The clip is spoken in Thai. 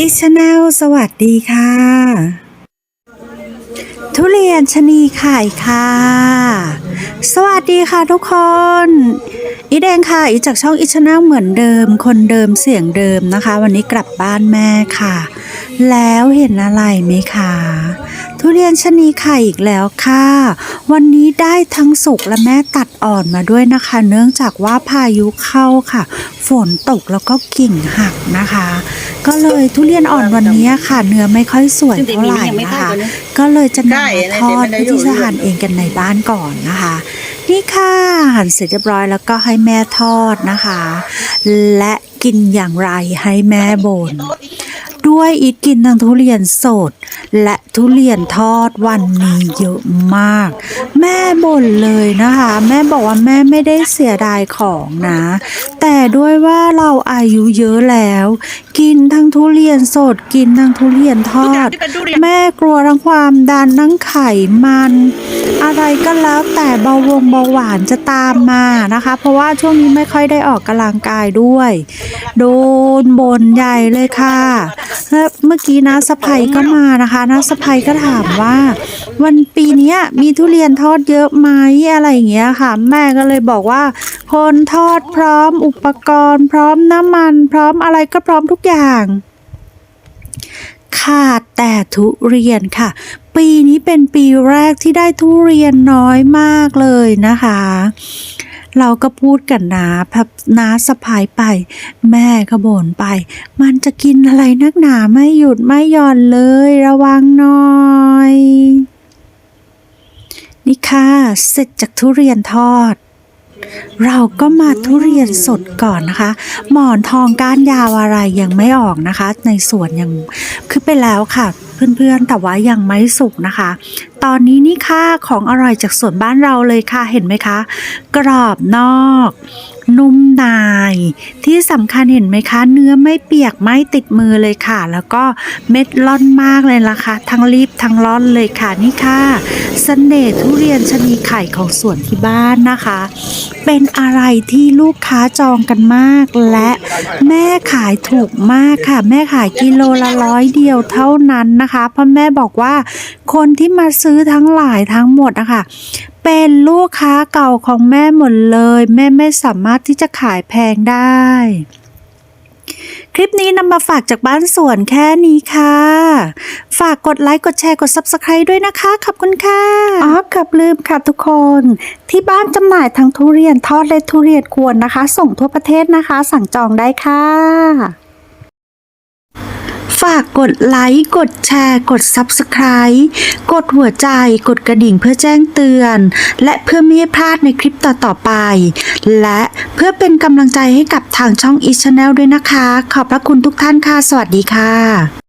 อีชแนลสวัสดีค่ะ ทุเรียนชะนีไข่ค่ะ สวัสดีค่ะทุกคน อีแดงค่ะ อีจากช่องอีชแนลเหมือนเดิม คนเดิมเสียงเดิมนะคะ วันนี้กลับบ้านแม่ค่ะ แล้วเห็นอะไรไหมคะทุเรียนชะนีไข่อีกแล้วค่ะ วันนี้ได้ทั้งสุกและแม่ตัดอ่อนมาด้วยนะคะ เนื่องจากว่าพายุเข้าค่ะ ฝนตกแล้วก็กิ่งหักนะคะ ก็เลยทุเรียนอ่อนวันนี้ค่ะ เนื้อไม่ค่อยสวยเท่าไหร่นะคะก็เลยจะนำมาทอดเพื่อที่จะทานเองกันในบ้านก่อนนะคะ นี่ค่ะหั่นเสร็จเรียบร้อยแล้วก็ให้แม่ทอดนะคะ และกินอย่างไรให้แม่บน่นด้วยอีทกินทั้งทุเรียนสด และทุเรียนทอดวันนี้เยอะมาก แม่ บ่นเลยนะคะ แม่บอกว่าแม่ไม่ได้เสียดายของนะ แต่ด้วยว่าเราอายุเยอะแล้ว กินทั้งทุเรียนสดกินทั้งทุเรียนทอด แม่กลัวทั้งความดันทั้งไขมัน อะไรก็แล้วแต่เบาวงเบาหวานจะตามมานะคะ เพราะว่าช่วงนี้ไม่ค่อยได้ออกกำลังกายด้วย โดนบนใหญ่เลยค่ะแล้วเมื่อกี้นะสะพายก็มานะคะนะสะพายก็ถามว่า วันปีนี้มีทุเรียนทอดเยอะไหมอะไรอย่างเงี้ยค่ะ แม่ก็เลยบอกว่า คนทอดพร้อมอุปกรณ์ พร้อมน้ำมัน พร้อมอะไรก็พร้อมทุกอย่าง ขาดแต่ทุเรียนค่ะ ปีนี้เป็นปีแรกที่ได้ทุเรียนน้อยมากเลยนะคะเราก็พูดกันนะพับน้าสะพายไป แม่ก็บ่นไป มันจะกินอะไรนักหนาไม่หยุดไม่หย่อนเลยระวังหน่อย นี่ค่ะ เสร็จจากทุเรียนทอด เราก็มาทุเรียนสดก่อนนะคะ หมอนทองก้านยาวอะไรยังไม่ออกนะคะ ในสวนยังคือไปแล้วค่ะ เพื่อนๆแต่ว่ายังไม่สุกนะคะ ตอนนี้นี่ค่ะของอร่อยจากสวนบ้านเราเลยค่ะเห็นไหมคะ กรอบนอก นุ่มใน ที่สำคัญเห็นไหมคะ เนื้อไม่เปียกไม่ติดมือเลยค่ะ แล้วก็เม็ดล่อนมากเลยล่ะค่ะ ทั้งรีบทั้งล่อนเลยค่ะนี่ค่ะเสน่ห์ทุเรียนชนีไข่ของสวนที่บ้านนะคะ เป็นอะไรที่ลูกค้าจองกันมาก และแม่ขายถูกมากค่ะ แม่ขายกิโลละร้อยเดียวเท่านั้นนะคะเพราะแม่บอกว่าคนที่มาซื้อทั้งหลายทั้งหมดนะคะ เป็นลูกค้าเก่าของแม่หมดเลย แม่ไม่สามารถที่จะขายแพงได้ คลิปนี้นำมาฝากจากบ้านสวนแค่นี้ค่ะ ฝากกดไลค์กดแชร์กด Subscribe ด้วยนะคะ ขอบคุณค่ะอ๋อกับลืมค่ะทุกคน ที่บ้านจำหน่ายทั้งทุเรียนทอดและทุเรียนกวนนะคะ ส่งทั่วประเทศนะคะ สั่งจองได้ค่ะ ฝากกดไลค์ กดแชร์ กด Subscribe กดหัวใจ กดกระดิ่งเพื่อแจ้งเตือน และเพื่อไม่ให้พลาดในคลิปต่อ ๆ ไป และเพื่อเป็นกำลังใจให้กับทางช่อง e ีช n n e l ด้วยนะคะ ขอบพระคุณทุกท่านค่ะ สวัสดีค่ะ